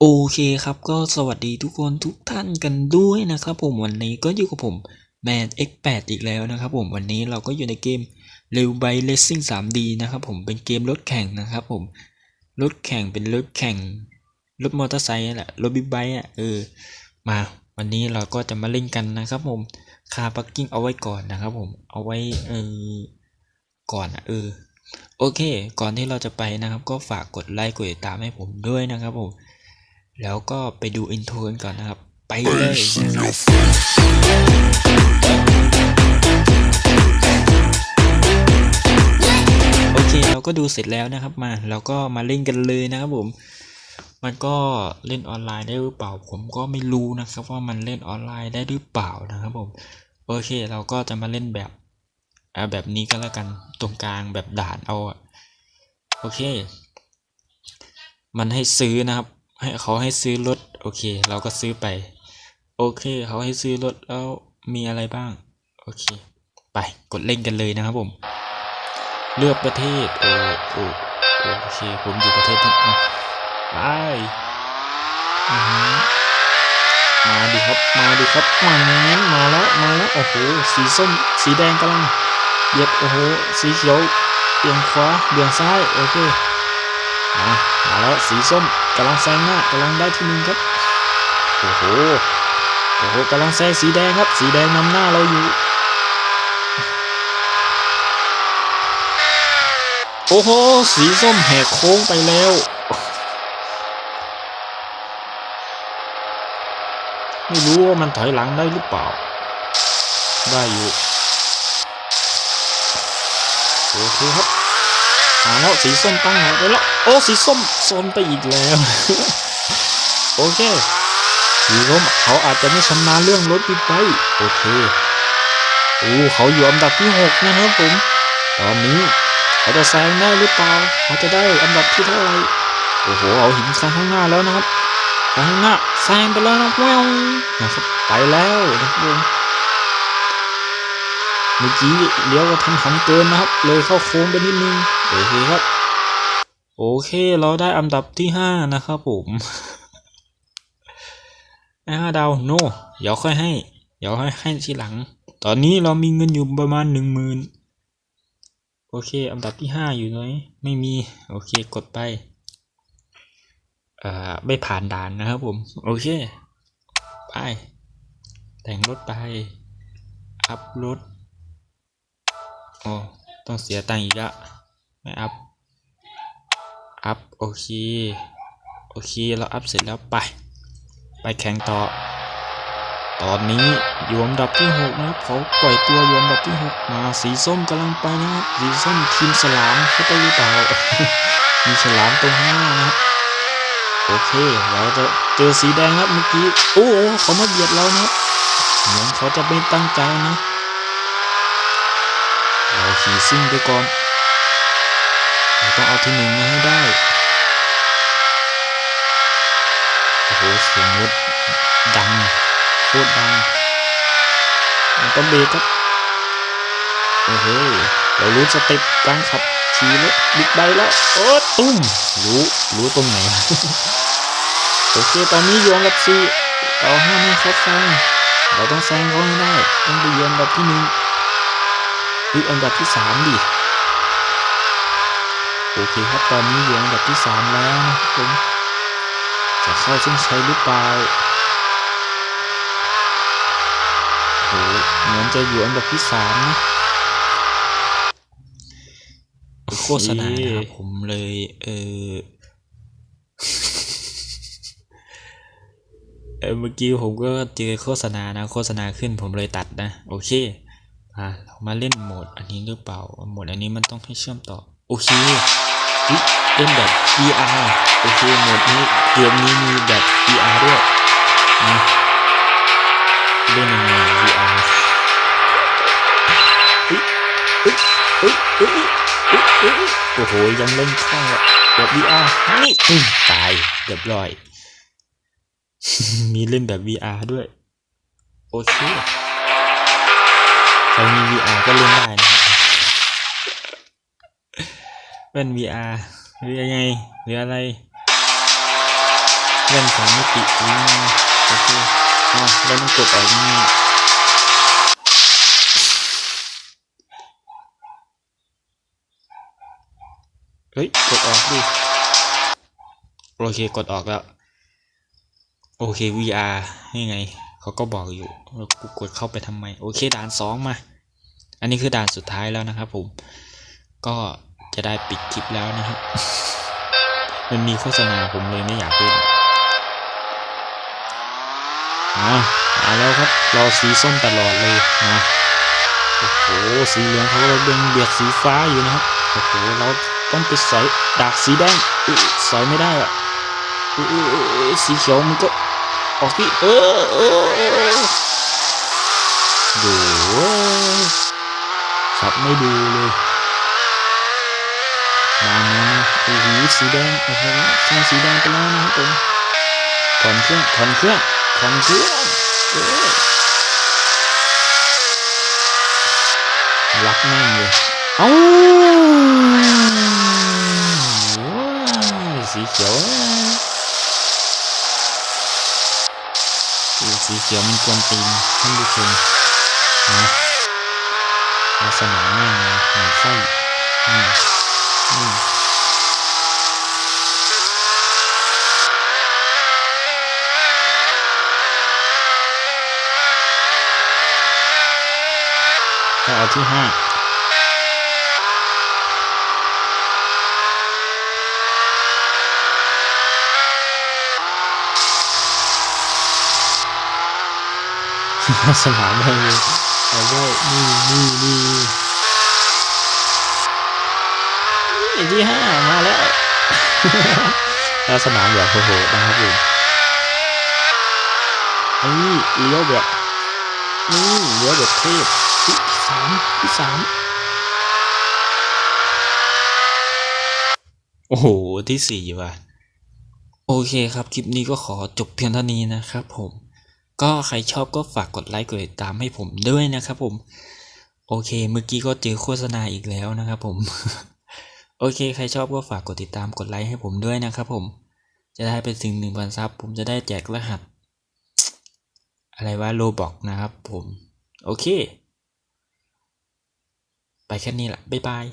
โอเคครับก็สวัสดีทุกคนทุกท่านกันด้วยนะครับผมวันนี้ก็อยู่กับผมแมน X8 อีกแล้วนะครับผมวันนี้เราก็อยู่ในเกมเร็วไบเลสซิ่ง 3D นะครับผมเป็นเกมรถแข่งนะครับผมรถแข่งเป็นรถแข่งรถมอเตอร์ไซค์แหละรถบิ๊กไบค์อะเออมาวันนี้เราก็จะมาเล่นกันนะครับผมคาร์ปักกิ้งเอาไว้ก่อนนะครับผมเอาไว้เออก่อนอะเออโอเค ก่อนที่เราจะไปนะครับ ก็ฝากกดไลค์กดติดตามให้ผมด้วยนะครับผม แล้วก็ไปดูอินโทรกันก่อนนะครับ ไปเลยโอเคเราก็ดูเสร็จแล้วนะครับมาเราก็มาเล่นกันเลยนะครับผม มันก็เล่นออนไลน์ได้หรือเปล่า ผมก็ไม่รู้นะครับ ว่ามันเล่นออนไลน์ได้หรือเปล่านะครับผมโอเคเราก็จะมาเล่นแบบอ่าแบบนี้ก็แล้วกันตรงกลางแบบด่านเอาอะโอเค มันให้ซื้อนะครับ ให้เขาให้ซื้อรถโอเค เราก็ซื้อไป โอเค เขาให้ซื้อรถแล้วมีอะไรบ้าง โอเค ไปกดเล่นกันเลยนะครับผม เลือกประเทศโอ้โอ้โอเค ผมอยู่ประเทศนี้อะไปมาดิครับ มาดิครับมามาแล้วมาแล้วโอ้โหสีส้มสีแดงกำลังเยียบโอ้โหสีเขียวเบี่ยงขวาเบี่ยงซ้ายโอเคมามาแล้วสีส้ม กำลังแซงหน้ากำลังได้ที่หนึ่งครับ โอ้โห โอ้โหกำลังแซงสีแดงครับ สีแดงนำหน้าเราอยู่ โอ้โห สีส้มแหกโค้งไปแล้วไม่รู้ว่ามันถอยหลังได้หรือเปล่า ได้อยู่ โอเคครับ มาแล้วสีส้มตั้งหลักไปแล้ว โอ้สีส้มโซนไปอีกแล้ว โอเคสีส้มเขาอาจจะไม่ชำนาญเรื่องรถบิ๊กไบค์โอเคโอ้เขาอยู่อันดับที่หกนะครับผม ตอนนี้เขาจะแซงได้หรือเปล่าเขาจะได้อันดับที่เท่าไหร่โอ้โหเอาหินแซงข้างหน้าแล้วนะครับข้างหน้าแซงไปแล้วนะแววนะครับไปแล้วนะครับผม เมื่อกี้เลี้ยวก็ทันหันเกินนะครับ เลยเข้าโค้งไปนิดนึง โอเคครับ โอเคเราได้อันดับที่ห้านะครับผมห้าดาวโน เดี๋ยวค่อยให้ เดี๋ยวให้ให้ทีหลัง ตอนนี้เรามีเงินอยู่ประมาณหนึ่งหมื่นโอเค อันดับที่ห้าอยู่ไหนไม่มี โอเค กดไปเอ่อไม่ผ่านด่านนะครับผม โอเค ไป แต่งรถไป อัพรถ โอ๋อต้องเสียตังค์อีกละไม่อัพ อัพ โอเค โอเค เราอัพเสร็จแล้วไป ไปแข่งต่อ ตอนนี้อยู่อันดับที่หกนะครับ เขาปล่อยตัวอยู่อันดับที่หกมาสีส้มกำลังไปนะครับสีส้มทีมสลามเขาไปหรือเปล่ามีฉลามตรงหน้านะครับโอเค เราจะเจอสีแดงครับเมื่อกี้ โอ้เขามาเหยียดเรานะครับ เหมือนเขาจะไม่ตั้งใจนะ ขี่ซิ่งไปก่อนเราต้องเอาที่หนึ่งมาให้ได้ โอ้โห เสียงรถดังโคตรดังมันต้องเบรกครับ โอ้โห เรารู้สเต็ปการขับขี่รถบิ๊กไบค์แล้ว โอ้ตุ้ม รู้ รู้ตรงไหน โอเค ตอนนี้ยู่อับสี่เราห้ามให้เขาแซงเราต้องแซงเขาให้ได้ ต้องไปเยือนกับที่หนึ่ง หรืออันดับที่สามดิ โอเคครับตอนนี้อยู่อันดับที่สามแล้วนะครับผม จะเข้าเส้นชัยหรือเปล่าโหเหมือนจะอยู่อันดับที่สามนะโฆษณาครับผมเลยเออเออเมื่อกี้ผมก็เจอโฆษณานะ โฆษณาขึ้นผมเลยตัดนะ โอเค อ่าเรามาเล่นโหมดอันนี้หรือเปล่าโหมดอันนี้มันต้องให้เชื่อมต่อโอเคอุ๊ยเล่นแบบ VR โอเคโหมดนี้เกมนี้มีแบบ VR ด้วยนะเล่นยังไง VR อุ๊ยอุ๊ยอุ๊ยอุ๊ยอุ๊ยอุ๊ยอุ๊ยโอ้โหยังเล่นคล่องอะแบบ VR นี่ตายเรียบร้อย มีเล่นแบบ VR ด้วย โอเค ใครมี VR ก็เล่นได้นะครับเป็น VR หรือยังไงหรืออะไรไเล่นสามมิติอืมโอเคอ๋อแล้วต้องกดออกนี่เฮ้ย กดออกดิ โอเค กดออกแล้ว โอเค VR นี่ไง เขาก็บอกอยู่แล้วกูกดเข้าไปทำไม โอเคด่านสองมา อันนี้คือด่านสุดท้ายแล้วนะครับผม ก็จะได้ปิดคลิปแล้วนะครับ มันมีโฆษณาผมเลยไม่อยากเล่นมามาแล้วครับ รอสีส้มตลอดเลยนะโอ้โห สีเหลืองเขาก็เบียงเบียดสีฟ้าอยู่นะครับ โอ้โห เราต้องไปสอยดากสีแดงอุ๊ยสอยไม่ได้อะอุ๊ยอุ๊ยอุ๊ยอุ๊ยสีเขียวมันก็ ออกที่เออเออเออดูเว้ยขับไม่ดูเลยมามาโอ้โหสีแดงโอ้โหข้างสีแดงไปแล้วนะครับผมถอนเครื่องถอนเครื่องถอนเครื่องเออรักแม่งเลยเอ้าว้าวสีเขียวโอ้ สีเขียวมันกวนตีนท่านผู้ชมนะลักษณะแม่งหนังไส้อืมอืมก็เอาที่ห้า สนามได้เลยเอาไว้นี่นี่นี่นี่ที่ห้ามาแล้วแล้วสนามแบบโหดนะครับผมนี่เลี้ยวแบบนี่เลี้ยวแบบเทพที่สามที่สามโอ้โห ที่สี่ว่ะ โอเคครับ คลิปนี้ก็ขอจบเพียงเท่านี้นะครับผม ก็ใครชอบก็ฝากกดไลค์กดติดตามให้ผมด้วยนะครับผม โอเค เมื่อกี้ก็เจอโฆษณาอีกแล้วนะครับผม โอเค ใครชอบก็ฝากกดติดตามกดไลค์ให้ผมด้วยนะครับผม จะได้เป็นสิ่งหนึ่งพันซับผมจะได้แจกรหัส อะไรว่าโลบอกนะครับผม โอเค ไปแค่นี้แหละบ๊ายบาย